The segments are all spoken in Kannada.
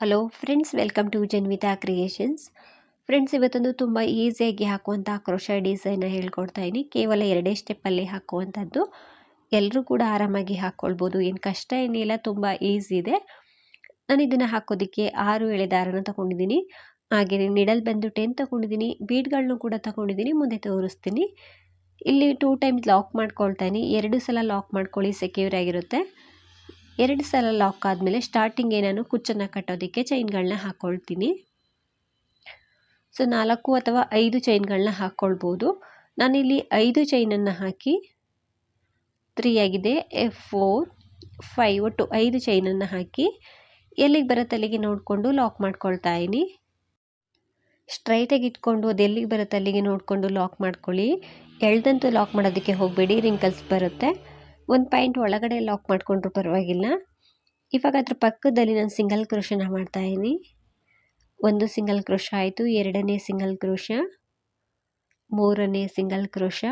Hello friends welcome to Janvita creations friends ಇವತ್ತೊಂದು ತುಂಬ ಈಸಿಯಾಗಿ ಹಾಕುವಂಥ ಕ್ರೋಶ ಡಿಸೈನ ಹೇಳ್ಕೊಡ್ತಾ ಇದ್ದೀನಿ ಕೇವಲ ಎರಡೇ ಸ್ಟೆಪ್ಪಲ್ಲಿ ಹಾಕುವಂಥದ್ದು ಎಲ್ಲರೂ ಕೂಡ ಆರಾಮಾಗಿ ಹಾಕ್ಕೊಳ್ಬೋದು ಏನು ಕಷ್ಟ ಏನಿಲ್ಲ ತುಂಬ ಈಸಿ ಇದೆ. ನಾನು ಇದನ್ನು ಹಾಕೋದಕ್ಕೆ ಆರು ಎಳೆ ದಾರನ ತಗೊಂಡಿದ್ದೀನಿ ಹಾಗೆಯೇ ನಿಡಲ್ ಬಂದು ಟೆನ್ ತಗೊಂಡಿದ್ದೀನಿ ಬೀಡ್ಗಳನ್ನೂ ಕೂಡ ತಗೊಂಡಿದ್ದೀನಿ ಮುಂದೆ ತೋರಿಸ್ತೀನಿ. ಇಲ್ಲಿ ಟೂ ಟೈಮ್ಸ್ ಲಾಕ್ ಮಾಡ್ಕೊಳ್ತಾ ಇದ್ದೀನಿ ಎರಡು ಸಲ ಲಾಕ್ ಮಾಡ್ಕೊಳ್ಳಿ ಸೆಕ್ಯೂರ್ ಆಗಿರುತ್ತೆ. ಎರಡು ಸಲ ಲಾಕ್ ಆದಮೇಲೆ ಸ್ಟಾರ್ಟಿಂಗ್ ನಾನು ಕುಚ್ಚನ್ನು ಕಟ್ಟೋದಕ್ಕೆ ಚೈನ್ಗಳನ್ನ ಹಾಕ್ಕೊಳ್ತೀನಿ ಸೊ ನಾಲ್ಕು ಅಥವಾ ಐದು ಚೈನ್ಗಳನ್ನ ಹಾಕ್ಕೊಳ್ಬೋದು ನಾನಿಲ್ಲಿ ಐದು ಚೈನನ್ನು ಹಾಕಿ ತ್ರೀ ಆಗಿದೆ ಫೋರ್ ಫೈವ್ ಒಟ್ಟು ಐದು ಚೈನನ್ನು ಹಾಕಿ, ಎಲ್ಲಿಗೆ ಬರುತ್ತೆ ಅಲ್ಲಿಗೆ ನೋಡಿಕೊಂಡು ಲಾಕ್ ಮಾಡ್ಕೊಳ್ತಾ ಇದ್ದೀನಿ. ಸ್ಟ್ರೈಟಾಗಿ ಇಟ್ಕೊಂಡು ಅದು ಎಲ್ಲಿಗೆ ಬರುತ್ತೆ ಅಲ್ಲಿಗೆ ನೋಡಿಕೊಂಡು ಲಾಕ್ ಮಾಡ್ಕೊಳ್ಳಿ. ಎಳ್ದಂತೂ ಲಾಕ್ ಮಾಡೋದಕ್ಕೆ ಹೋಗಬೇಡಿ ರಿಂಕಲ್ಸ್ ಬರುತ್ತೆ. ಒಂದು ಪಾಯಿಂಟ್ ಒಳಗಡೆ ಲಾಕ್ ಮಾಡಿಕೊಂಡ್ರೂ ಪರವಾಗಿಲ್ಲ. ಇವಾಗ ಅದ್ರ ಪಕ್ಕದಲ್ಲಿ ನಾನು ಸಿಂಗಲ್ ಕ್ರೋಶನ ಮಾಡ್ತಾಯಿದ್ದೀನಿ ಒಂದು ಸಿಂಗಲ್ ಕ್ರೋಶ ಆಯಿತು, ಎರಡನೇ ಸಿಂಗಲ್ ಕ್ರೋಶ ಮೂರನೇ ಸಿಂಗಲ್ ಕ್ರೋಶ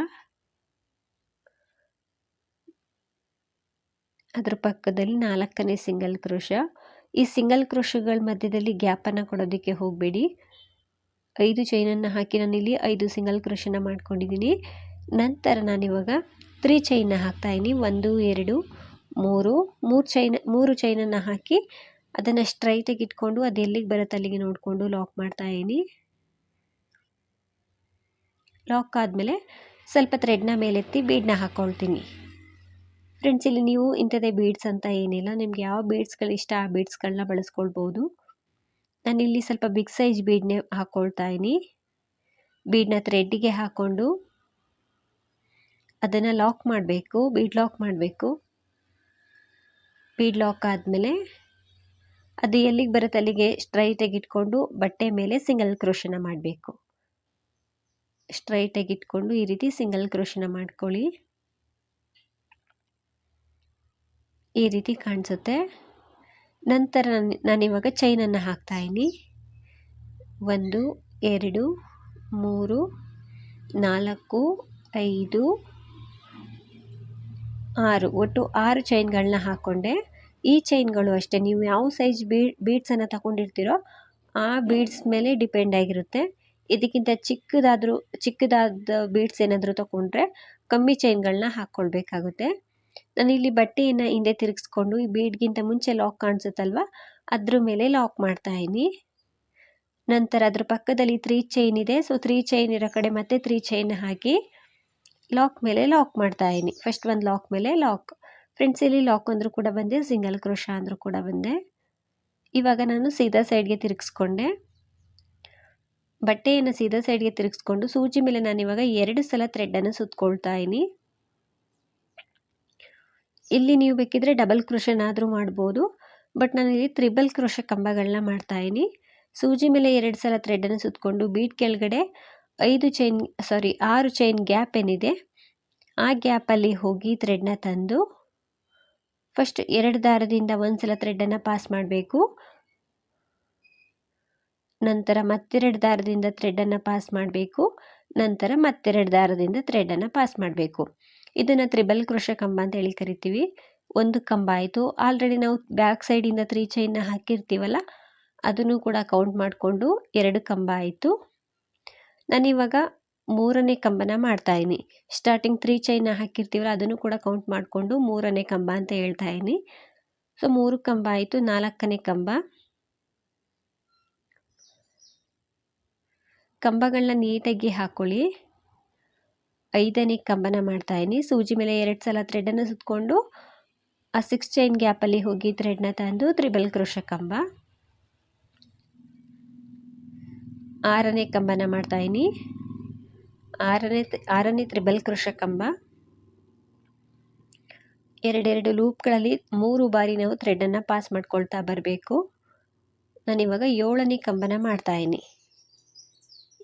ಅದ್ರ ಪಕ್ಕದಲ್ಲಿ ನಾಲ್ಕನೇ ಸಿಂಗಲ್ ಕ್ರೋಶ ಈ ಸಿಂಗಲ್ ಕ್ರೋಶಗಳ ಮಧ್ಯದಲ್ಲಿ ಗ್ಯಾಪನ್ನು ಕೊಡೋದಕ್ಕೆ ಹೋಗಬೇಡಿ. ಐದು ಚೈನನ್ನು ಹಾಕಿ ನಾನಿಲ್ಲಿ ಐದು ಸಿಂಗಲ್ ಕ್ರೋಶನ ಮಾಡ್ಕೊಂಡಿದ್ದೀನಿ. ನಂತರ ನಾನಿವಾಗ ತ್ರೀ ಚೈನ್ನ ಹಾಕ್ತಾಯಿದ್ದೀನಿ ಒಂದು, ಎರಡು, ಮೂರು ಮೂರು ಚೈನ್ ಮೂರು ಚೈನನ್ನು ಹಾಕಿ ಅದನ್ನು ಸ್ಟ್ರೈಟಾಗಿ ಇಟ್ಕೊಂಡು ಅದು ಎಲ್ಲಿಗೆ ಬರುತ್ತೆ ಅಲ್ಲಿಗೆ ನೋಡಿಕೊಂಡು ಲಾಕ್ ಮಾಡ್ತಾಯಿದ್ದೀನಿ ಲಾಕ್ ಆದಮೇಲೆ ಸ್ವಲ್ಪ ಥ್ರೆಡ್ನ ಮೇಲೆತ್ತಿ ಬೀಡನ್ನ ಹಾಕ್ಕೊಳ್ತೀನಿ ಫ್ರೆಂಡ್ಸ್ ಇಲ್ಲಿ ನೀವು ಇಂಥದ್ದೇ ಬೀಡ್ಸ್ ಅಂತ ಏನಿಲ್ಲ. ನಿಮ್ಗೆ ಯಾವ ಬೀಡ್ಸ್ಗಳು ಇಷ್ಟ ಆ ಬೀಡ್ಸ್ಗಳನ್ನ ಬಳಸ್ಕೊಳ್ಬೋದು. ನಾನಿಲ್ಲಿ ಸ್ವಲ್ಪ ಬಿಗ್ ಸೈಜ್ ಬೀಡ್ನೇ ಹಾಕ್ಕೊಳ್ತಾಯಿನಿ ಬೀಡ್ನ ಥ್ರೆಡ್ಡಿಗೆ ಹಾಕ್ಕೊಂಡು ಅದನ್ನು ಲಾಕ್ ಮಾಡಬೇಕು ಬೀಡ್ ಲಾಕ್ ಮಾಡಬೇಕು. ಬೀಡ್ ಲಾಕ್ ಆದಮೇಲೆ ಅದು ಎಲ್ಲಿಗೆ ಬರುತ್ತೆ ಅಲ್ಲಿಗೆ ಸ್ಟ್ರೈಟಾಗಿ ಇಟ್ಕೊಂಡು ಬಟ್ಟೆ ಮೇಲೆ ಸಿಂಗಲ್ ಕ್ರೋಶನ ಮಾಡಬೇಕು. ಸ್ಟ್ರೈಟಾಗಿ ಇಟ್ಕೊಂಡು ಈ ರೀತಿ ಸಿಂಗಲ್ ಕ್ರೋಶನ ಮಾಡ್ಕೊಳ್ಳಿ. ಈ ರೀತಿ ಕಾಣಿಸುತ್ತೆ. ನಂತರ ನಾನು, ನಾನಿವಾಗ ಚೈನನ್ನು ಹಾಕ್ತಾಯಿನಿ ಒಂದು, ಎರಡು, ಮೂರು, ನಾಲ್ಕು, ಐದು ಆರು, ಒಟ್ಟು ಆರು ಚೈನ್ಗಳನ್ನ ಹಾಕ್ಕೊಂಡೆ ಈ ಚೈನ್ಗಳು ಅಷ್ಟೇ, ನೀವು ಯಾವ ಸೈಜ್ ಬೀಡ್ ಬೀಡ್ಸನ್ನು ತಗೊಂಡಿರ್ತೀರೋ ಆ ಬೀಡ್ಸ್ ಮೇಲೆ ಡಿಪೆಂಡ್ ಆಗಿರುತ್ತೆ. ಇದಕ್ಕಿಂತ ಚಿಕ್ಕದಾದರೂ, ಚಿಕ್ಕದಾದ ಬೀಡ್ಸ್ ಏನಾದರೂ ತಗೊಂಡ್ರೆ ಕಮ್ಮಿ ಚೈನ್ಗಳನ್ನ ಹಾಕ್ಕೊಳ್ಬೇಕಾಗುತ್ತೆ ನಾನಿಲ್ಲಿ ಬಟ್ಟೆಯನ್ನು ಹಿಂದೆ ತಿರುಗಿಸ್ಕೊಂಡು ಈ ಬೀಡ್ಗಿಂತ ಮುಂಚೆ ಲಾಕ್ ಕಾಣಿಸುತ್ತಲ್ವ, ಅದ್ರ ಮೇಲೆ ಲಾಕ್ ಮಾಡ್ತಾ ಇದ್ದೀನಿ. ನಂತರ ಅದ್ರ ಪಕ್ಕದಲ್ಲಿ ತ್ರೀ ಚೈನ್ ಇದೆ ಸೊ ತ್ರೀ ಚೈನ್ ಇರೋ ಕಡೆ ಮತ್ತೆ ತ್ರೀ ಚೈನ್ ಹಾಕಿ ಲಾಕ್ ಮೇಲೆ ಲಾಕ್ ಮಾಡ್ತಾ ಇದ್ದೀನಿ. ಫಸ್ಟ್ ಒಂದು ಲಾಕ್ ಮೇಲೆ ಲಾಕ್ ಫ್ರೆಂಡ್ಸ್ ಇಲ್ಲಿ ಲಾಕ್ ಅಂದರೂ ಕೂಡ ಬಂದೆ ಸಿಂಗಲ್ ಕ್ರೋಶ ಅಂದರೂ ಕೂಡ ಬಂದೆ. ಇವಾಗ ನಾನು ಸೀದಾ ಸೈಡ್ಗೆ ತಿರುಗಿಸ್ಕೊಂಡೆ. ಬಟ್ಟೆಯನ್ನು ಸೀದಾ ಸೈಡ್ಗೆ ತಿರುಗಿಸ್ಕೊಂಡು, ಸೂಜಿ ಮೇಲೆ ನಾನು ಇವಾಗ ಎರಡು ಸಲ ಥ್ರೆಡ್ಡನ್ನು ಸುತ್ಕೊಳ್ತಾ ಇದ್ದೀನಿ. ಇಲ್ಲಿ ನೀವು ಬೇಕಿದ್ರೆ ಡಬಲ್ ಕ್ರೋಶನಾದರೂ ಮಾಡ್ಬೋದು. ಬಟ್ ನಾನು ಇಲ್ಲಿ ತ್ರಿಬಲ್ ಕ್ರೋಶ ಕಂಬಗಳನ್ನ ಮಾಡ್ತಾ ಇದ್ದೀನಿ. ಸೂಜಿ ಮೇಲೆ ಎರಡು ಸಲ ಥ್ರೆಡ್ಡನ್ನು ಸುತ್ತಕೊಂಡು ಬೀಟ್ ಕೆಳಗಡೆ ಐದು ಚೈನ್ ಸಾರಿ ಆರು ಚೈನ್ ಗ್ಯಾಪ್ ಏನಿದೆ, ಆ ಗ್ಯಾಪಲ್ಲಿ ಹೋಗಿ ಥ್ರೆಡ್ನ ತಂದು ಫಸ್ಟ್ ಎರಡು ದಾರದಿಂದ ಒಂದು ಸಲ ಥ್ರೆಡ್ಡನ್ನು ಪಾಸ್ ಮಾಡಬೇಕು. ನಂತರ ಮತ್ತೆರಡು ದಾರದಿಂದ ಥ್ರೆಡ್ಡನ್ನು ಪಾಸ್ ಮಾಡಬೇಕು. ನಂತರ ಮತ್ತೆರಡು ದಾರದಿಂದ ಥ್ರೆಡ್ಡನ್ನು ಪಾಸ್ ಮಾಡಬೇಕು. ಇದನ್ನು ತ್ರಿಬಲ್ ಕೃಷ ಕಂಬ ಅಂತ ಹೇಳಿ ಕರಿತೀವಿ. ಒಂದು ಕಂಬ ಆಯಿತು. ಆಲ್ರೆಡಿ ನಾವು ಬ್ಯಾಕ್ ಸೈಡಿಂದ ತ್ರೀ ಚೈನ್ನ ಹಾಕಿರ್ತೀವಲ್ಲ, ಅದನ್ನು ಕೂಡ ಕೌಂಟ್ ಮಾಡಿಕೊಂಡು ಎರಡು ಕಂಬ ಆಯಿತು. ನಾನಿವಾಗ ಮೂರನೇ ಕಂಬನ ಮಾಡ್ತಾಯಿನಿ ಸ್ಟಾರ್ಟಿಂಗ್ ತ್ರೀ ಚೈನ ಹಾಕಿರ್ತೀವಲ್ಲ, ಅದನ್ನು ಕೂಡ ಕೌಂಟ್ ಮಾಡಿಕೊಂಡು ಮೂರನೇ ಕಂಬ ಅಂತ ಹೇಳ್ತಾ ಇದ್ದೀನಿ. ಸೊ ಮೂರು ಕಂಬ ಆಯಿತು, ನಾಲ್ಕನೇ ಕಂಬ. ಕಂಬಗಳನ್ನ ನೀಟಾಗಿ ಹಾಕ್ಕೊಳ್ಳಿ ಐದನೇ ಕಂಬನ ಮಾಡ್ತಾಯಿನಿ ಸೂಜಿ ಮೇಲೆ ಎರಡು ಸಲ ಥ್ರೆಡನ್ನು ಸುತ್ತಕೊಂಡು ಆ ಸಿಕ್ಸ್ ಚೈನ್ ಗ್ಯಾಪಲ್ಲಿ ಹೋಗಿ ಥ್ರೆಡ್ನ ತಂದು, ತ್ರಿಬಲ್ ಕ್ರೋಶ ಕಂಬ. ಆರನೇ ಕಂಬನ ಮಾಡ್ತಾಯಿನಿ ಆರನೇ ಆರನೇ ತ್ರಿಬಲ್ ಕೃಷ ಕಂಬ. ಎರಡೆರಡು ಲೂಪ್ಗಳಲ್ಲಿ ಮೂರು ಬಾರಿ ನಾವು ಥ್ರೆಡನ್ನು ಪಾಸ್ ಮಾಡ್ಕೊಳ್ತಾ ಬರಬೇಕು. ನಾನಿವಾಗ ಏಳನೇ ಕಂಬನ ಮಾಡ್ತಾಯಿನಿ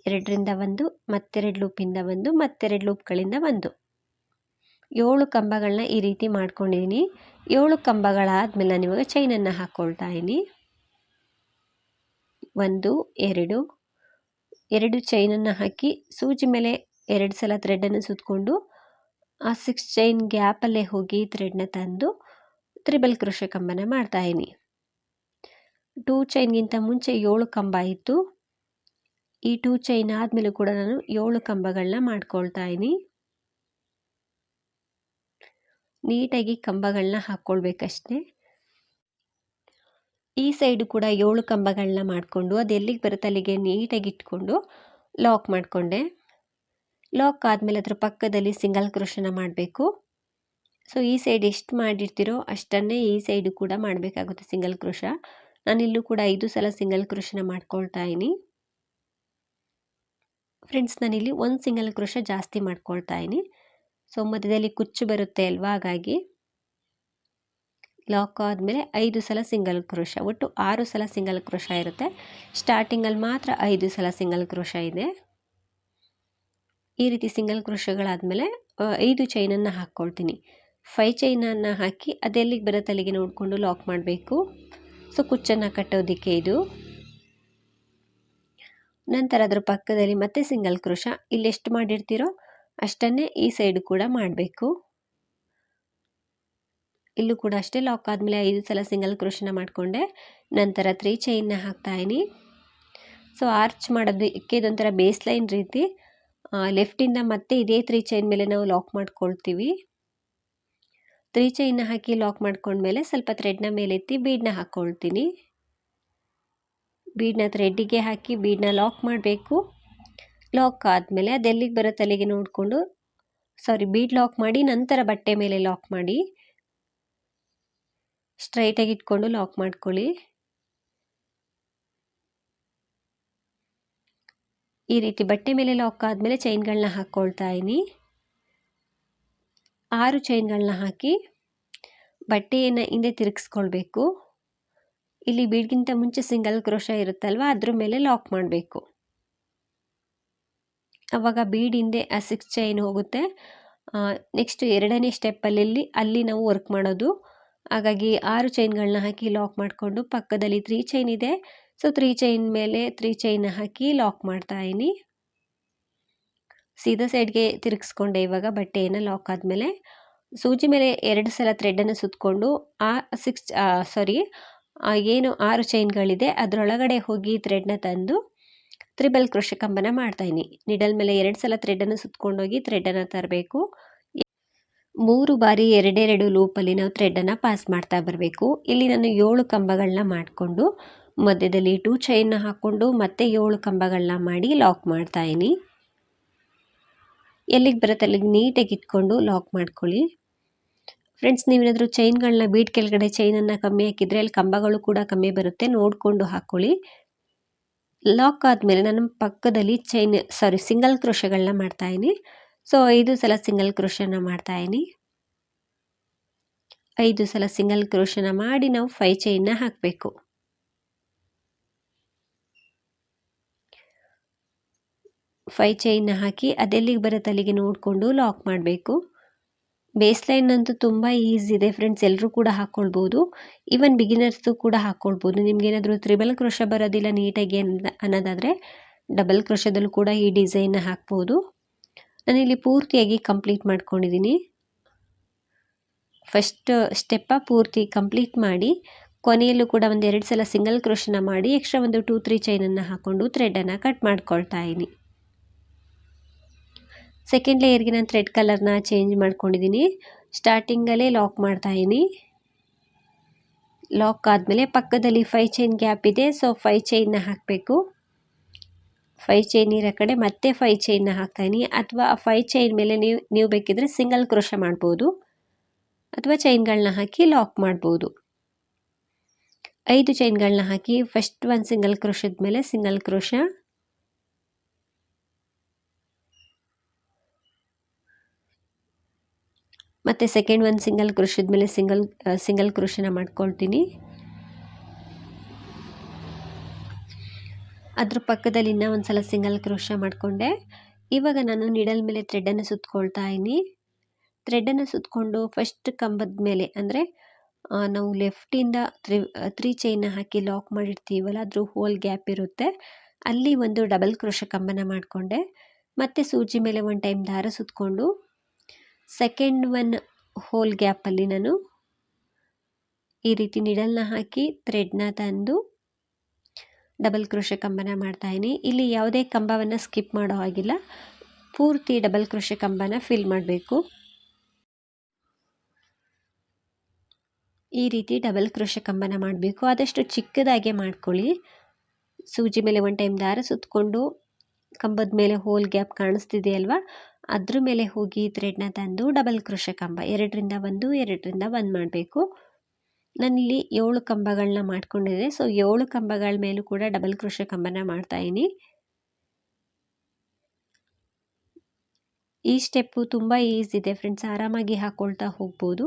ಎರಡರಿಂದ ಒಂದು, ಮತ್ತೆರಡು ಲೂಪಿಂದ ಒಂದು, ಮತ್ತೆರಡು ಲೂಪ್ಗಳಿಂದ ಒಂದು. ಏಳು ಕಂಬಗಳನ್ನ ಈ ರೀತಿ ಮಾಡ್ಕೊಂಡಿದ್ದೀನಿ ಏಳು ಕಂಬಗಳಾದಮೇಲೆ ನಾನಿವಾಗ ಚೈನನ್ನು ಹಾಕ್ಕೊಳ್ತಾ ಇದ್ದೀನಿ ಒಂದು, ಎರಡು ಎರಡು ಚೈನನ್ನು ಹಾಕಿ ಸೂಜಿ ಮೇಲೆ ಎರಡು ಸಲ ಥ್ರೆಡನ್ನು ಸುತ್ತಕೊಂಡು ಆ ಸಿಕ್ಸ್ ಚೈನ್ ಗ್ಯಾಪಲ್ಲೇ ಹೋಗಿ ಥ್ರೆಡ್ನ ತಂದು ತ್ರಿಬಲ್ ಕೃಷಿ ಕಂಬನ ಮಾಡ್ತಾಯಿನಿ ಟೂ ಚೈನ್ಗಿಂತ ಮುಂಚೆ ಏಳು ಕಂಬ ಇತ್ತು. ಈ ಟೂ ಚೈನ್ ಆದಮೇಲೂ ಕೂಡ ನಾನು ಏಳು ಕಂಬಗಳನ್ನ ಮಾಡ್ಕೊಳ್ತಾ ಇದ್ದೀನಿ ನೀಟಾಗಿ ಕಂಬಗಳನ್ನ ಹಾಕ್ಕೊಳ್ಬೇಕಷ್ಟೇ. ಈ ಸೈಡು ಕೂಡ ಏಳು ಕಂಬಗಳನ್ನ ಮಾಡಿಕೊಂಡು ಅದು ಎಲ್ಲಿಗೆ ಬರುತ್ತೆ ಅಲ್ಲಿಗೆ ನೀಟಾಗಿ ಇಟ್ಕೊಂಡು ಲಾಕ್ ಮಾಡಿಕೊಂಡೆ. ಲಾಕ್ ಆದಮೇಲೆ ಅದರ ಪಕ್ಕದಲ್ಲಿ ಸಿಂಗಲ್ ಕ್ರೋಶನ ಮಾಡಬೇಕು. ಸೊ, ಈ ಸೈಡ್ ಎಷ್ಟು ಮಾಡಿರ್ತೀರೋ ಅಷ್ಟನ್ನೇ ಈ ಸೈಡು ಕೂಡ ಮಾಡಬೇಕಾಗುತ್ತೆ ಸಿಂಗಲ್ ಕ್ರೋಶ ನಾನಿಲ್ಲೂ ಕೂಡ ಐದು ಸಲ ಸಿಂಗಲ್ ಕ್ರೋಶನ ಮಾಡ್ಕೊಳ್ತಾ ಇದ್ದೀನಿ ಫ್ರೆಂಡ್ಸ್, ನಾನಿಲ್ಲಿ ಒಂದು ಸಿಂಗಲ್ ಕ್ರೋಶ ಜಾಸ್ತಿ ಮಾಡ್ಕೊಳ್ತಾ ಇದ್ದೀನಿ ಸೊ, ಮಧ್ಯದಲ್ಲಿ ಕುಚ್ಚು ಬರುತ್ತೆ ಅಲ್ವಾ, ಹಾಗಾಗಿ ಲಾಕ್ ಆದಮೇಲೆ ಐದು ಸಲ ಸಿಂಗಲ್ ಕ್ರೋಶ. ಒಟ್ಟು ಆರು ಸಲ ಸಿಂಗಲ್ ಕ್ರೋಶ ಇರುತ್ತೆ. ಸ್ಟಾರ್ಟಿಂಗಲ್ಲಿ ಮಾತ್ರ ಐದು ಸಲ ಸಿಂಗಲ್ ಕ್ರೋಶ ಇದೆ. ಈ ರೀತಿ ಸಿಂಗಲ್ ಕ್ರೋಶಗಳಾದಮೇಲೆ ಐದು ಚೈನನ್ನು ಹಾಕ್ಕೊಳ್ತೀನಿ ಫೈ ಚೈನನ್ನು ಹಾಕಿ ಅದೆಲ್ಲಿಗೆ ಬರುತ್ತೆ ಅಲ್ಲಿಗೆ ನೋಡಿಕೊಂಡು ಲಾಕ್ ಮಾಡಬೇಕು. ಸೊ ಕುಚ್ಚನ್ನು ಕಟ್ಟೋದಕ್ಕೆ ಇದು. ನಂತರ ಅದರ ಪಕ್ಕದಲ್ಲಿ ಮತ್ತೆ ಸಿಂಗಲ್ ಕ್ರೋಶ. ಇಲ್ಲಿ ಎಷ್ಟು ಮಾಡಿರ್ತೀರೋ ಅಷ್ಟನ್ನೇ ಈ ಸೈಡ್ ಕೂಡ ಮಾಡಬೇಕು. ಇಲ್ಲೂ ಕೂಡ ಅಷ್ಟೇ ಲಾಕ್ ಆದಮೇಲೆ ಐದು ಸಲ ಸಿಂಗಲ್ ಕ್ರೋಶನ ಮಾಡಿಕೊಂಡೆ. ನಂತರ ತ್ರೀ ಚೈನ್ನ ಹಾಕ್ತಾಯಿನಿ ಸೊ ಆರ್ಚ್ ಮಾಡೋದು ಇದೊಂಥರ ಬೇಸ್ ಲೈನ್ ರೀತಿ. ಲೆಫ್ಟಿಂದ ಮತ್ತೆ ಇದೇ ತ್ರೀ ಚೈನ್ ಮೇಲೆ ನಾವು ಲಾಕ್ ಮಾಡ್ಕೊಳ್ತೀವಿ. ತ್ರೀ ಚೈನ್ನ ಹಾಕಿ ಲಾಕ್ ಮಾಡ್ಕೊಂಡ್ಮೇಲೆ ಸ್ವಲ್ಪ ಥ್ರೆಡ್ನ ಮೇಲೆತ್ತಿ ಬೀಡನ್ನ ಹಾಕ್ಕೊಳ್ತೀನಿ ಬೀಡನ್ನ ಥ್ರೆಡ್ಡಿಗೆ ಹಾಕಿ ಬೀಡನ್ನ ಲಾಕ್ ಮಾಡಬೇಕು. ಲಾಕ್ ಆದಮೇಲೆ ಅದೆಲ್ಲಿಗೆ ಬರೋ ತಲೆಗೆ ನೋಡಿಕೊಂಡು ಸಾರಿ ಬೀಡ್ ಲಾಕ್ ಮಾಡಿ ನಂತರ ಬಟ್ಟೆ ಮೇಲೆ ಲಾಕ್ ಮಾಡಿ. ಸ್ಟ್ರೈಟಾಗಿ ಇಟ್ಕೊಂಡು ಲಾಕ್ ಮಾಡ್ಕೊಳ್ಳಿ. ಈ ರೀತಿ ಬಟ್ಟೆ ಮೇಲೆ ಲಾಕ್ ಆದಮೇಲೆ ಚೈನ್ಗಳನ್ನ ಹಾಕ್ಕೊಳ್ತಾ ಇದ್ದೀನಿ ಆರು ಚೈನ್ಗಳನ್ನ ಹಾಕಿ ಬಟ್ಟೆಯನ್ನು ಹಿಂದೆ ತಿರುಗಿಸ್ಕೊಳ್ಬೇಕು. ಇಲ್ಲಿ ಬೀಡ್ಗಿಂತ ಮುಂಚೆ ಸಿಂಗಲ್ ಕ್ರೋಶ ಇರುತ್ತಲ್ವ, ಅದ್ರ ಮೇಲೆ ಲಾಕ್ ಮಾಡಬೇಕು. ಅವಾಗ ಬೀಡ್ ಹಿಂದೆ ಆ ಸಿಕ್ಸ್ ಚೈನ್ ಹೋಗುತ್ತೆ. ನೆಕ್ಸ್ಟ್ ಎರಡನೇ ಸ್ಟೆಪ್ಪಲ್ಲಿ ಅಲ್ಲಿ ನಾವು ವರ್ಕ್ ಮಾಡೋದು. ಹಾಗಾಗಿ ಆರು ಚೈನ್ಗಳನ್ನ ಹಾಕಿ ಲಾಕ್ ಮಾಡಿಕೊಂಡು ಪಕ್ಕದಲ್ಲಿ ತ್ರೀ ಚೈನ್ ಇದೆ. ಸೊ, ತ್ರೀ ಚೈನ್ ಮೇಲೆ ತ್ರೀ ಚೈನ್ ಹಾಕಿ ಲಾಕ್ ಮಾಡ್ತಾ ಇದ್ದೀನಿ ಸೀದಾ ಸೈಡ್ಗೆ ತಿರುಗಿಸ್ಕೊಂಡೆ ಇವಾಗ ಬಟ್ಟೆಯನ್ನು ಲಾಕ್ ಆದಮೇಲೆ. ಸೂಜಿ ಮೇಲೆ ಎರಡು ಸಲ ಥ್ರೆಡನ್ನು ಸುತ್ತಕೊಂಡು ಆ ಸಿಕ್ಸ್ ಸಾರಿ ಏನು ಆರು ಚೈನ್ಗಳಿದೆ ಅದರೊಳಗಡೆ ಹೋಗಿ ಥ್ರೆಡ್ನ ತಂದು ತ್ರಿಬಲ್ ಕೃಷಿ ಕಂಬನ ಮಾಡ್ತಾಯಿನಿ ನಿಡಲ್ ಮೇಲೆ ಎರಡು ಸಲ ಥ್ರೆಡನ್ನು ಸುತ್ತಕೊಂಡೋಗಿ ಥ್ರೆಡನ್ನು ತರಬೇಕು. ಮೂರು ಬಾರಿ ಎರಡೆರಡು ಲೂಪಲ್ಲಿ ನಾವು ಥ್ರೆಡನ್ನು ಪಾಸ್ ಮಾಡ್ತಾ ಬರಬೇಕು. ಇಲ್ಲಿ ನಾನು ಏಳು ಕಂಬಗಳನ್ನ ಮಾಡಿಕೊಂಡು, ಮಧ್ಯದಲ್ಲಿ ಟೂ ಚೈನ್ನ ಹಾಕ್ಕೊಂಡು ಮತ್ತೆ ಏಳು ಕಂಬಗಳನ್ನ ಮಾಡಿ ಲಾಕ್ ಮಾಡ್ತಾಯಿನಿ ಎಲ್ಲಿಗೆ ಬರುತ್ತೆ ಅಲ್ಲಿಗೆ ನೀಟಾಗಿ ಇಟ್ಕೊಂಡು ಲಾಕ್ ಮಾಡ್ಕೊಳ್ಳಿ. ಫ್ರೆಂಡ್ಸ್ ನೀವೇನಾದರೂ ಚೈನ್ಗಳನ್ನ ಬೀಟ್ ಕೆಳಗಡೆ ಚೈನನ್ನು ಕಮ್ಮಿ ಹಾಕಿದರೆ ಅಲ್ಲಿ ಕಂಬಗಳು ಕೂಡ ಕಮ್ಮಿ ಬರುತ್ತೆ. ನೋಡಿಕೊಂಡು ಹಾಕ್ಕೊಳ್ಳಿ ಲಾಕ್ ಆದಮೇಲೆ ನಾನು ಪಕ್ಕದಲ್ಲಿ ಚೈನ್ ಸಾರಿ ಸಿಂಗಲ್ ಕ್ರೋಶಗಳನ್ನ ಮಾಡ್ತಾಯಿನಿ ಸೊ ಐದು ಸಲ ಸಿಂಗಲ್ ಕ್ರೋಶನ ಇದೀನಿ ಐದು ಸಲ ಸಿಂಗಲ್ ಕ್ರೋಶನ ಮಾಡಿ ನಾವು ಫೈ ಚೈನ್ನ ಹಾಕಬೇಕು. ಫೈ ಚೈನ್ನ ಹಾಕಿ ಅದೆಲ್ಲಿಗೆ ಬರುತ್ತೆ ಅಲ್ಲಿಗೆ ನೋಡಿಕೊಂಡು ಲಾಕ್ ಮಾಡಬೇಕು. ಬೇಸ್ ಲೈನ್ ಅಂತೂ ತುಂಬ ಈಸಿ ಇದೆ ಫ್ರೆಂಡ್ಸ್ ಎಲ್ಲರೂ ಕೂಡ ಹಾಕ್ಕೊಳ್ಬೋದು ಈವನ್ ಬಿಗಿನರ್ಸು ಕೂಡ ಹಾಕ್ಕೊಳ್ಬೋದು ನಿಮ್ಗೇನಾದರೂ ತ್ರಿಬಲ್ ಕ್ರೋಶ ಬರೋದಿಲ್ಲ ನೀಟಾಗಿ ಅನ್ನೋದಾದರೆ ಡಬಲ್ ಕ್ರೋಶದಲ್ಲೂ ಕೂಡ ಈ ಡಿಸೈನ್ನ ಹಾಕ್ಬೋದು. ನಾನಿಲ್ಲಿ ಪೂರ್ತಿಯಾಗಿ ಕಂಪ್ಲೀಟ್ ಮಾಡ್ಕೊಂಡಿದ್ದೀನಿ ಫಸ್ಟ್ ಸ್ಟೆಪ್ಪ ಪೂರ್ತಿ ಕಂಪ್ಲೀಟ್ ಮಾಡಿ, ಕೊನೆಯಲ್ಲೂ ಕೂಡ ಒಂದು ಎರಡು ಸಲ ಸಿಂಗಲ್ ಕ್ರೋಶನ ಮಾಡಿ ಎಕ್ಸ್ಟ್ರಾ ಒಂದು ಟೂ ತ್ರೀ ಚೈನನ್ನು ಹಾಕ್ಕೊಂಡು ಥ್ರೆಡನ್ನು ಕಟ್ ಮಾಡ್ಕೊಳ್ತಾ ಇದ್ದೀನಿ ಸೆಕೆಂಡ್ ಲೇಯರ್ಗೆ ನಾನು ಥ್ರೆಡ್ ಕಲರ್ನ ಚೇಂಜ್ ಮಾಡ್ಕೊಂಡಿದ್ದೀನಿ ಸ್ಟಾರ್ಟಿಂಗಲ್ಲೇ ಲಾಕ್ ಮಾಡ್ತಾ ಇದ್ದೀನಿ ಲಾಕ್ ಆದಮೇಲೆ ಪಕ್ಕದಲ್ಲಿ ಫೈ ಚೈನ್ ಗ್ಯಾಪ್ ಇದೆ ಸೊ ಫೈ ಚೈನ್ನ ಹಾಕಬೇಕು. ಫೈ ಚೈನ್ ಇರೋ ಕಡೆ ಮತ್ತೆ ಫೈವ್ ಚೈನ್ನ ಹಾಕ್ತಾಯಿನಿ. ಅಥವಾ ಆ ಫೈ ಚೈನ್ ಮೇಲೆ ನೀವು ನೀವು ಬೇಕಿದ್ರೆ ಸಿಂಗಲ್ ಕ್ರೋಶ ಮಾಡ್ಬೋದು. ಅಥವಾ ಚೈನ್ಗಳನ್ನ ಹಾಕಿ ಲಾಕ್ ಮಾಡ್ಬೋದು. ಐದು ಚೈನ್ಗಳನ್ನ ಹಾಕಿ ಫಸ್ಟ್ ಒಂದು ಸಿಂಗಲ್ ಕ್ರೋಶದ ಮೇಲೆ ಸಿಂಗಲ್ ಕ್ರೋಶ ಮತ್ತು ಸೆಕೆಂಡ್ ಒಂದು ಸಿಂಗಲ್ ಕ್ರೋಶದ ಮೇಲೆ ಸಿಂಗಲ್ ಸಿಂಗಲ್ ಕ್ರೋಶನ ಮಾಡ್ಕೊಳ್ತೀನಿ. ಅದ್ರ ಪಕ್ಕದಲ್ಲಿ ಇನ್ನೂ ಒಂದು ಸಲ ಸಿಂಗಲ್ ಕ್ರೋಶ ಮಾಡಿಕೊಂಡೆ. ಇವಾಗ ನಾನು ನಿಡಲ್ ಮೇಲೆ ಥ್ರೆಡನ್ನು ಸುತ್ಕೊಳ್ತಾ ಇದ್ದೀನಿ. ಥ್ರೆಡ್ಡನ್ನು ಸುತ್ತಕೊಂಡು ಫಸ್ಟ್ ಕಂಬದ ಮೇಲೆ ಅಂದರೆ ನಾವು ಲೆಫ್ಟಿಂದ ತ್ರಿ ತ್ರೀ ಚೈನ್ನ ಹಾಕಿ ಲಾಕ್ ಮಾಡಿರ್ತೀವಲ್ಲ, ಅದ್ರ ಹೋಲ್ ಗ್ಯಾಪ್ ಇರುತ್ತೆ. ಅಲ್ಲಿ ಒಂದು ಡಬಲ್ ಕ್ರೋಶ ಕಂಬನ ಮಾಡಿಕೊಂಡೆ. ಮತ್ತು ಸೂಜಿ ಮೇಲೆ ಒಂದು ಟೈಮ್ ದಾರ ಸುತ್ತಕೊಂಡು ಸೆಕೆಂಡ್ ಒನ್ ಹೋಲ್ ಗ್ಯಾಪಲ್ಲಿ ನಾನು ಈ ರೀತಿ ನಿಡಲ್ನ ಹಾಕಿ ಥ್ರೆಡ್ನ ತಂದು ಡಬಲ್ ಕ್ರೋಶೆ ಕಂಬನ ಇದ್ದೀನಿ ಇಲ್ಲಿ ಯಾವುದೇ ಕಂಬವನ್ನು ಸ್ಕಿಪ್ ಮಾಡೋ ಹಾಗಿಲ್ಲ. ಪೂರ್ತಿ ಡಬಲ್ ಕ್ರೋಶೆ ಕಂಬನ ಫಿಲ್ ಮಾಡಬೇಕು. ಈ ರೀತಿ ಡಬಲ್ ಕ್ರೋಶೆ ಕಂಬನ ಮಾಡಬೇಕು. ಆದಷ್ಟು ಚಿಕ್ಕದಾಗೆ ಮಾಡ್ಕೊಳ್ಳಿ. ಸೂಜಿ ಮೇಲೆ ಒನ್ ಟೈಮ್ ದಾರ ಸುತ್ತಕೊಂಡು ಕಂಬದ ಮೇಲೆ ಹೋಲ್ ಗ್ಯಾಪ್ ಕಾಣಿಸ್ತಿದೆ ಅಲ್ವಾ? ಅದ್ರ ಮೇಲೆ ಹೋಗಿ ಥ್ರೆಡ್ನ ತಂದು ಡಬಲ್ ಕ್ರೋಶೆ ಕಂಬ. ಎರಡರಿಂದ ಒಂದು ಎರಡರಿಂದ ಒಂದು ಮಾಡಬೇಕು. ನಾನಿಲ್ಲಿ ಏಳು ಕಂಬಗಳನ್ನ ಮಾಡ್ಕೊಂಡಿದ್ದೆ ಸೊ ಏಳು ಕಂಬಗಳ ಮೇಲೂ ಕೂಡ ಡಬಲ್ ಕ್ರೋಶೆ ಕಂಬನ ಮಾಡ್ತಾಯಿದ್ದೀನಿ ಈ ಸ್ಟೆಪ್ಪು ತುಂಬ ಈಸಿ ಇದೆ ಫ್ರೆಂಡ್ಸ್ ಆರಾಮಾಗಿ ಹಾಕ್ಕೊಳ್ತಾ ಹೋಗ್ಬೋದು.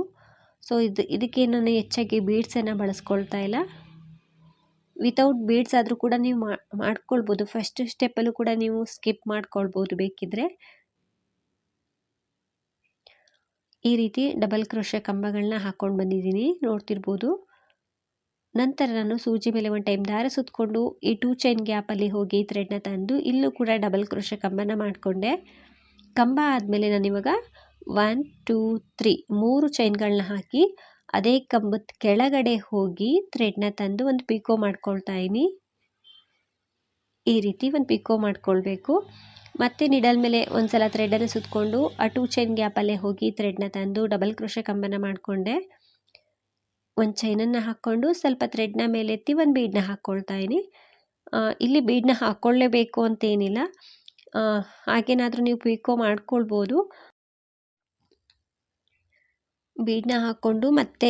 ಸೊ ಇದು, ಇದಕ್ಕೆ ನಾನು ಹೆಚ್ಚಾಗಿ ಬೀಡ್ಸನ್ನು ಬಳಸ್ಕೊಳ್ತಾ ಇಲ್ಲ. ವಿತೌಟ್ ಬೀಡ್ಸ್ ಆದರೂ ಕೂಡ ನೀವು ಮಾಡ್ಕೊಳ್ಬೋದು. ಫಸ್ಟ್ ಸ್ಟೆಪ್ಪಲ್ಲೂ ಕೂಡ ನೀವು ಸ್ಕಿಪ್ ಮಾಡ್ಕೊಳ್ಬೋದು ಬೇಕಿದ್ರೆ. ಈ ರೀತಿ ಡಬಲ್ ಕ್ರೋಶೆ ಕಂಬಗಳನ್ನ ಹಾಕ್ಕೊಂಡು ಬಂದಿದ್ದೀನಿ. ನೋಡ್ತಿರ್ಬೋದು. ನಂತರ ನಾನು ಸೂಜಿ ಮೇಲೆ ಒಂದು ಟೈಮ್ ದಾರ ಸುತ್ತಕೊಂಡು ಈ ಟೂ ಚೈನ್ ಗ್ಯಾಪಲ್ಲಿ ಹೋಗಿ ಥ್ರೆಡ್ನ ತಂದು ಇಲ್ಲೂ ಕೂಡ ಡಬಲ್ ಕ್ರೋಶೆ ಕಂಬನ ಮಾಡಿಕೊಂಡೆ. ಕಂಬ ಆದಮೇಲೆ ನಾನಿವಾಗ ಒನ್ ಟೂ ತ್ರೀ ಮೂರು ಚೈನ್ಗಳನ್ನ ಹಾಕಿ ಅದೇ ಕಂಬದ ಕೆಳಗಡೆ ಹೋಗಿ ಥ್ರೆಡ್ನ ತಂದು ಒಂದು ಪಿಕೋ ಮಾಡ್ಕೊಳ್ತಾ ಇದ್ದೀನಿ. ಈ ರೀತಿ ಒಂದು ಪಿಕೋ ಮಾಡ್ಕೊಳ್ಬೇಕು. ಮತ್ತೆ ನಿಡಲ್ ಮೇಲೆ ಒಂದು ಸಲ ಥ್ರೆಡನ್ನು ಸುತ್ತಕೊಂಡು ಆ ಟೂ ಚೈನ್ ಗ್ಯಾಪಲ್ಲೇ ಹೋಗಿ ಥ್ರೆಡ್ನ ತಂದು ಡಬಲ್ ಕ್ರೋಶೆ ಕಂಬನ ಮಾಡಿಕೊಂಡೆ. ಒಂದು ಚೈನನ್ನು ಹಾಕ್ಕೊಂಡು ಸ್ವಲ್ಪ ಥ್ರೆಡ್ನ ಮೇಲೆ ಎತ್ತಿ ಒಂದು ಬೀಡನ್ನ ಹಾಕ್ಕೊಳ್ತಾ ಇದ್ದೀನಿ. ಇಲ್ಲಿ ಬೀಡನ್ನ ಹಾಕ್ಕೊಳ್ಳೇಬೇಕು ಅಂತೇನಿಲ್ಲ. ಹಾಗೇನಾದರೂ ನೀವು ಪಿಕೋ ಮಾಡ್ಕೊಳ್ಬೋದು. ಬೀಡನ್ನ ಹಾಕ್ಕೊಂಡು ಮತ್ತೆ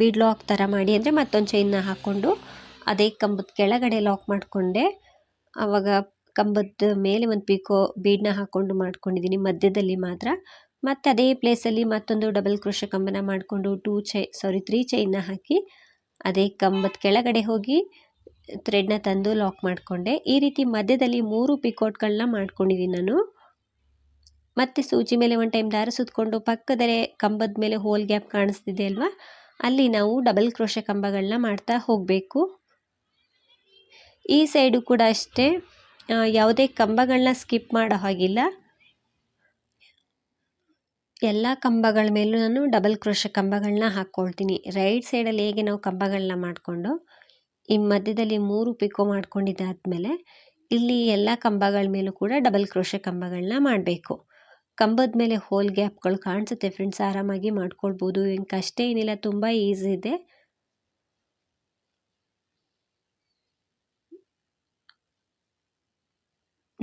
ಬೀಡ್ ಲಾಕ್ ಥರ ಮಾಡಿ ಅಂದರೆ ಮತ್ತೊಂದು ಚೈನ್ನ ಹಾಕ್ಕೊಂಡು ಅದೇ ಕಂಬದ ಕೆಳಗಡೆ ಲಾಕ್ ಮಾಡಿಕೊಂಡೆ. ಆವಾಗ ಕಂಬದ ಮೇಲೆ ಒಂದು ಪಿಕೋ ಬೀಡನ್ನ ಹಾಕ್ಕೊಂಡು ಮಾಡ್ಕೊಂಡಿದ್ದೀನಿ ಮಧ್ಯದಲ್ಲಿ ಮಾತ್ರ. ಮತ್ತು ಅದೇ ಪ್ಲೇಸಲ್ಲಿ ಮತ್ತೊಂದು ಡಬಲ್ ಕ್ರೋಶ ಕಂಬನ ಮಾಡಿಕೊಂಡು ಟೂ ಚೈ ಸಾರಿ ತ್ರೀ ಚೈನ್ನ ಹಾಕಿ ಅದೇ ಕಂಬದ ಕೆಳಗಡೆ ಹೋಗಿ ಥ್ರೆಡ್ನ ತಂದು ಲಾಕ್ ಮಾಡಿಕೊಂಡೆ. ಈ ರೀತಿ ಮಧ್ಯದಲ್ಲಿ ಮೂರು ಪಿಕೋಟ್ಗಳನ್ನ ಮಾಡ್ಕೊಂಡಿದ್ದೀನಿ ನಾನು. ಮತ್ತು ಸೂಜಿ ಮೇಲೆ ಒಂದು ಟೈಮ್ ದಾರ ಸುತ್ತಕೊಂಡು ಪಕ್ಕದಲ್ಲೇ ಕಂಬದ ಮೇಲೆ ಹೋಲ್ ಗ್ಯಾಪ್ ಕಾಣಿಸ್ತಿದೆ ಅಲ್ವಾ? ಅಲ್ಲಿ ನಾವು ಡಬಲ್ ಕ್ರೋಶ ಕಂಬಗಳನ್ನ ಮಾಡ್ತಾ ಹೋಗಬೇಕು. ಈ ಸೈಡು ಕೂಡ ಅಷ್ಟೇ. ಯಾವುದೇ ಕಂಬಗಳನ್ನ ಸ್ಕಿಪ್ ಮಾಡೋ ಹಾಗಿಲ್ಲ. ಎಲ್ಲ ಕಂಬಗಳ ಮೇಲೂ ನಾನು ಡಬಲ್ ಕ್ರೋಶ ಕಂಬಗಳನ್ನ ಹಾಕ್ಕೊಳ್ತೀನಿ ರೈಟ್ ಸೈಡಲ್ಲಿ ಹೇಗೆ ನಾವು ಕಂಬಗಳನ್ನ ಮಾಡಿಕೊಂಡು, ಈ ಮಧ್ಯದಲ್ಲಿ ಮೂರು ಪಿಕೋ ಮಾಡ್ಕೊಂಡಿದ್ದಾದಮೇಲೆ ಇಲ್ಲಿ ಎಲ್ಲ ಕಂಬಗಳ ಮೇಲೂ ಕೂಡ ಡಬಲ್ ಕ್ರೋಶ ಕಂಬಗಳನ್ನ ಮಾಡಬೇಕು. ಕಂಬದ ಮೇಲೆ ಹೋಲ್ ಗ್ಯಾಪ್ಗಳು ಕಾಣಿಸುತ್ತೆ ಫ್ರೆಂಡ್ಸ್, ಆರಾಮಾಗಿ ಮಾಡ್ಕೊಳ್ಬೋದು. ಏನು ಕಷ್ಟ ಏನಿಲ್ಲ, ತುಂಬ ಈಸಿ ಇದೆ.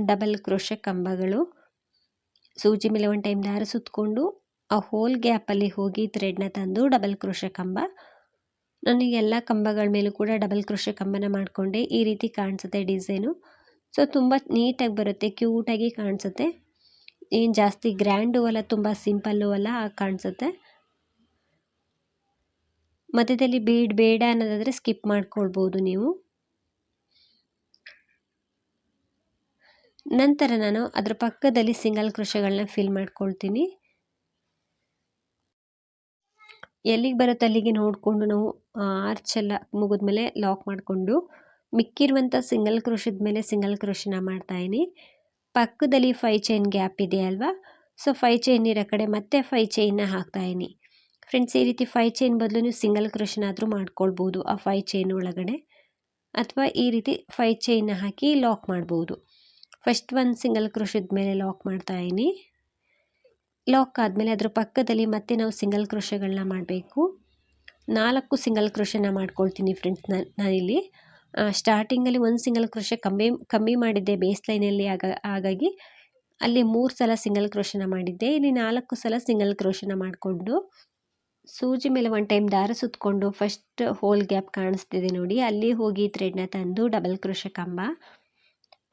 ಡಬಲ್ ಕ್ರೋಶ ಕಂಬಗಳು. ಸೂಜಿ ಮೇಲೆ ಒಂದು ಟೈಮ್ ದಾರ ಸುತ್ತಕೊಂಡು ಆ ಹೋಲ್ ಗ್ಯಾಪಲ್ಲಿ ಹೋಗಿ ಥ್ರೆಡ್ನ ತಂದು ಡಬಲ್ ಕ್ರೋಶ ಕಂಬ. ನಾನು ಎಲ್ಲ ಕಂಬಗಳ ಮೇಲೂ ಕೂಡ ಡಬಲ್ ಕ್ರೋಶ ಕಂಬನ ಮಾಡಿಕೊಂಡೆ. ಈ ರೀತಿ ಕಾಣಿಸುತ್ತೆ ಡಿಸೈನು. ಸೊ, ತುಂಬ ನೀಟಾಗಿ ಬರುತ್ತೆ, ಕ್ಯೂಟಾಗಿ ಕಾಣಿಸುತ್ತೆ. ಏನು ಜಾಸ್ತಿ ಗ್ರ್ಯಾಂಡು ಅಲ್ಲ, ತುಂಬ ಸಿಂಪಲ್ಲು ಅಲ್ಲ ಕಾಣಿಸುತ್ತೆ. ಮಧ್ಯದಲ್ಲಿ ಬೀಡ್ ಬೇಡ ಅನ್ನೋದಾದರೆ ಸ್ಕಿಪ್ ಮಾಡ್ಕೊಳ್ಬೋದು ನೀವು. ನಂತರ ನಾನು ಅದರ ಪಕ್ಕದಲ್ಲಿ ಸಿಂಗಲ್ ಕ್ರೋಶಗಳನ್ನ ಫಿಲ್ ಮಾಡ್ಕೊಳ್ತೀನಿ. ಎಲ್ಲಿಗೆ ಬರುತ್ತೆ ಅಲ್ಲಿಗೆ ನೋಡಿಕೊಂಡು ನಾವು ಆರ್ಚೆಲ್ಲ ಮುಗಿದ್ಮೇಲೆ ಲಾಕ್ ಮಾಡಿಕೊಂಡು, ಮಿಕ್ಕಿರುವಂಥ ಸಿಂಗಲ್ ಕ್ರೋಶದ ಮೇಲೆ ಸಿಂಗಲ್ ಕ್ರೋಶನ ಮಾಡ್ತಾಯಿನಿ ಪಕ್ಕದಲ್ಲಿ ಫೈ ಚೈನ್ ಗ್ಯಾಪ್ ಇದೆ ಅಲ್ವಾ? ಸೊ ಫೈ ಚೈನ್ ಇರೋ ಕಡೆ ಮತ್ತೆ ಫೈ ಚೈನ್ನ ಹಾಕ್ತಾಯಿನಿ ಫ್ರೆಂಡ್ಸ್ ಈ ರೀತಿ ಫೈ ಚೈನ್ ಬದಲು ನೀವು ಸಿಂಗಲ್ ಕ್ರೋಶನಾದರೂ ಮಾಡ್ಕೊಳ್ಬೋದು ಆ ಫೈ ಚೈನ್ ಒಳಗಡೆ. ಅಥವಾ ಈ ರೀತಿ ಫೈ ಚೈನ್ನ ಹಾಕಿ ಲಾಕ್ ಮಾಡ್ಬೋದು. ಫಸ್ಟ್ ಒಂದು ಸಿಂಗಲ್ ಕ್ರೋಶದ ಮೇಲೆ ಲಾಕ್ ಮಾಡ್ತಾ ಇದ್ದೀನಿ. ಲಾಕ್ ಆದಮೇಲೆ ಅದರ ಪಕ್ಕದಲ್ಲಿ ಮತ್ತೆ ನಾವು ಸಿಂಗಲ್ ಕ್ರೋಶಗಳನ್ನ ಮಾಡಬೇಕು. ನಾಲ್ಕು ಸಿಂಗಲ್ ಕ್ರೋಶನ ಮಾಡ್ಕೊಳ್ತೀನಿ ಫ್ರೆಂಡ್ಸ್ ನಾನು ನಾನಿಲ್ಲಿ. ಸ್ಟಾರ್ಟಿಂಗಲ್ಲಿ ಒಂದು ಸಿಂಗಲ್ ಕ್ರೋಶ ಕಮ್ಮಿ ಕಮ್ಮಿ ಮಾಡಿದ್ದೆ ಬೇಸ್ ಲೈನಲ್ಲಿ ಆಗ, ಹಾಗಾಗಿ ಅಲ್ಲಿ ಮೂರು ಸಲ ಸಿಂಗಲ್ ಕ್ರೋಶನ ಮಾಡಿದ್ದೆ. ಇಲ್ಲಿ ನಾಲ್ಕು ಸಲ ಸಿಂಗಲ್ ಕ್ರೋಶನ ಮಾಡಿಕೊಂಡು ಸೂಜಿ ಮೇಲೆ ಒನ್ ಟೈಮ್ ದಾರ ಸುತ್ತಕೊಂಡು ಫಸ್ಟ್ ಹೋಲ್ ಗ್ಯಾಪ್ ಕಾಣಿಸ್ತಿದೆ ನೋಡಿ. ಅಲ್ಲಿ ಹೋಗಿ ಥ್ರೆಡ್ನ ತಂದು ಡಬಲ್ ಕ್ರೋಶ ಕಂಬ.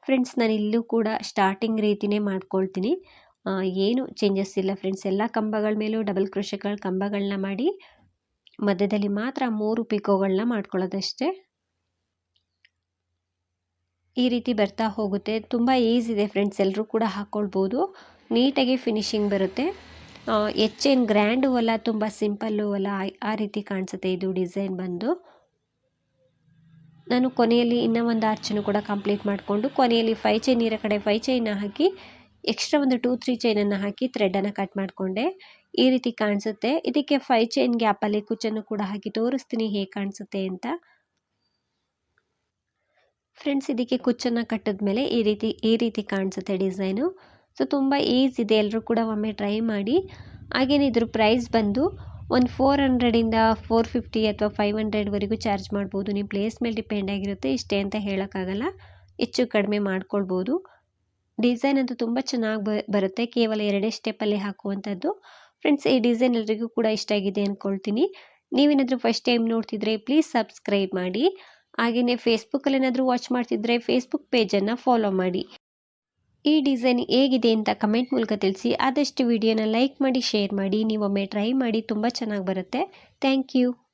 ಫ್ರೆಂಡ್ಸ್ ನಾನು ಇಲ್ಲೂ ಕೂಡ ಸ್ಟಾರ್ಟಿಂಗ್ ರೀತಿನೇ ಮಾಡ್ಕೊಳ್ತೀನಿ. ಏನು ಚೇಂಜಸ್ ಇಲ್ಲ ಫ್ರೆಂಡ್ಸ್ ಎಲ್ಲ ಕಂಬಗಳ ಮೇಲೂ ಡಬಲ್ ಕ್ರೋಶಗಳ ಕಂಬಗಳನ್ನ ಮಾಡಿ ಮಧ್ಯದಲ್ಲಿ ಮಾತ್ರ ಮೂರು ಪಿಕೋಗಳನ್ನ ಮಾಡ್ಕೊಳ್ಳೋದಷ್ಟೇ. ಈ ರೀತಿ ಬರ್ತಾ ಹೋಗುತ್ತೆ. ತುಂಬ ಈಸಿ ಇದೆ ಫ್ರೆಂಡ್ಸ್ ಎಲ್ಲರೂ ಕೂಡ ಹಾಕ್ಕೊಳ್ಬೋದು ನೀಟಾಗಿ ಫಿನಿಶಿಂಗ್ ಬರುತ್ತೆ. ಹೆಚ್ಚೇನು ಗ್ರ್ಯಾಂಡು ಅಲ್ಲ ತುಂಬ ಸಿಂಪಲ್ಲು ಅಲ್ಲ ಆ ರೀತಿ ಕಾಣಿಸುತ್ತೆ. ಇದು ಡಿಸೈನ್ ಬಂದು. ನಾನು ಕೊನೆಯಲ್ಲಿ ಇನ್ನೂ ಒಂದು ಆರ್ಚನ್ನು ಕೂಡ ಕಂಪ್ಲೀಟ್ ಮಾಡಿಕೊಂಡು ಕೊನೆಯಲ್ಲಿ ಫೈ ಚೈನ್ ಇರೋ ಕಡೆ ಫೈ ಚೈನ ಹಾಕಿ ಎಕ್ಸ್ಟ್ರಾ ಒಂದು ಟೂ ತ್ರೀ ಚೈನನ್ನು ಹಾಕಿ ಥ್ರೆಡನ್ನು ಕಟ್ ಮಾಡಿಕೊಂಡೆ. ಈ ರೀತಿ ಕಾಣಿಸುತ್ತೆ. ಇದಕ್ಕೆ ಫೈ ಚೈನ್ ಗ್ಯಾಪಲ್ಲಿ ಕುಚ್ಚನ್ನು ಕೂಡ ಹಾಕಿ ತೋರಿಸ್ತೀನಿ ಹೇಗೆ ಕಾಣಿಸುತ್ತೆ ಅಂತ. ಫ್ರೆಂಡ್ಸ್ ಇದಕ್ಕೆ ಕುಚ್ಚನ್ನು ಕಟ್ಟಿದ್ಮೇಲೆ ಈ ರೀತಿ ಈ ರೀತಿ ಕಾಣಿಸುತ್ತೆ ಡಿಸೈನು ಸೊ ತುಂಬ ಈಸಿ ಇದೆ. ಎಲ್ಲರೂ ಕೂಡ ಒಮ್ಮೆ ಟ್ರೈ ಮಾಡಿ. ಹಾಗೇನಿದ್ರು ಪ್ರೈಸ್ ಬಂದು ಒಂದು ಫೋರ್ ಹಂಡ್ರೆಡಿಂದ ಫೋರ್ ಫಿಫ್ಟಿ ಅಥವಾ ಫೈವ್ ಹಂಡ್ರೆಡ್ವರೆಗೂ ಚಾರ್ಜ್ ಮಾಡ್ಬೋದು. ನಿಮ್ಮ ಪ್ಲೇಸ್ ಮೇಲೆ ಡಿಪೆಂಡ್ ಆಗಿರುತ್ತೆ. ಇಷ್ಟೇ ಅಂತ ಹೇಳೋಕ್ಕಾಗಲ್ಲ. ಹೆಚ್ಚು ಕಡಿಮೆ ಮಾಡ್ಕೊಳ್ಬೋದು. ಡಿಸೈನ್ ಅಂತೂ ತುಂಬ ಚೆನ್ನಾಗಿ ಬರುತ್ತೆ. ಕೇವಲ ಎರಡೇ ಸ್ಟೆಪ್ಪಲ್ಲಿ ಹಾಕುವಂಥದ್ದು. ಫ್ರೆಂಡ್ಸ್, ಈ ಡಿಸೈನ್ ಎಲ್ರಿಗೂ ಕೂಡ ಇಷ್ಟ ಆಗಿದೆ ಅಂದ್ಕೊಳ್ತೀನಿ ನೀವೇನಾದರೂ ಫಸ್ಟ್ ಟೈಮ್ ನೋಡ್ತಿದ್ರೆ ಪ್ಲೀಸ್ ಸಬ್ಸ್ಕ್ರೈಬ್ ಮಾಡಿ. ಹಾಗೆಯೇ ಫೇಸ್ಬುಕ್ಕಲ್ಲಿ ಏನಾದರೂ ವಾಚ್ ಮಾಡ್ತಿದ್ರೆ ಫೇಸ್ಬುಕ್ ಪೇಜನ್ನು ಫಾಲೋ ಮಾಡಿ. ಈ ಡಿಸೈನ್ ಹೇಗಿದೆ ಅಂತ ಕಮೆಂಟ್ ಮೂಲಕ ತಿಳಿಸಿ. ಆದಷ್ಟು ವಿಡಿಯೋನ ಲೈಕ್ ಮಾಡಿ, ಶೇರ್ ಮಾಡಿ, ನೀವೊಮ್ಮೆ ಟ್ರೈ ಮಾಡಿ, ತುಂಬ ಚೆನ್ನಾಗಿ ಬರುತ್ತೆ. Thank you.